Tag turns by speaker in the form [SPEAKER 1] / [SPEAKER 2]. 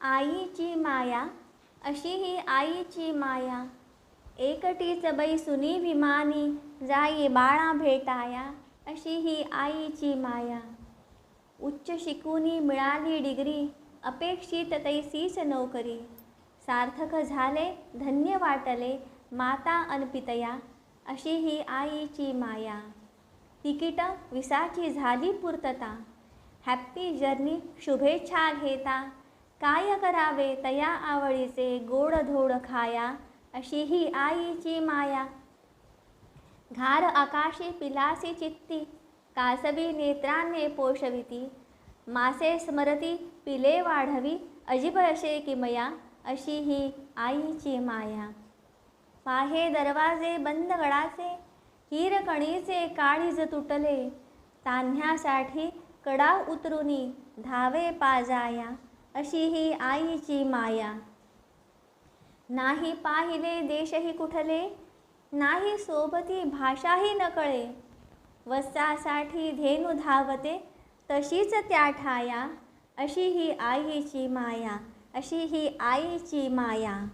[SPEAKER 1] आईची माया अशी ही आईची माया. एकटीच बाई सुनी विमानी जाई बाळा भेटाया अशी ही आईची माया. उच्च शिकूनी मिळाली डिग्री अपेक्षित तैसीच नोकरी. सार्थक झाले धन्य वाटले माता अनपितया अशी ही आईची माया. तिकीट विसाची झाली पूर्तता. हॅप्पी जर्नी शुभेच्छा घेता. काय करावे तया आवडीचे गोड धोड खाया अशी ही आईची माया. घार आकाशी पिलासी चित्ती कासवी नेत्राने पोषविती. मासे स्मरती पिले वाढवी अजिब असे किमया अशी ही आईची माया. पाहे दरवाजे बंद गडाचे हिरकणीचे काळीज तुटले. तान्ह्यासाठी कडा उतरुनी धावे पाजाया. अशी ही आईची माया. नाही पाहिले देशही कुठले नाही सोबती भाषाही नकळे. वस्त्रासाठी धेनू धावते तशीच त्या ठाया. अशी ही आईची माया अशी ही आईची माया.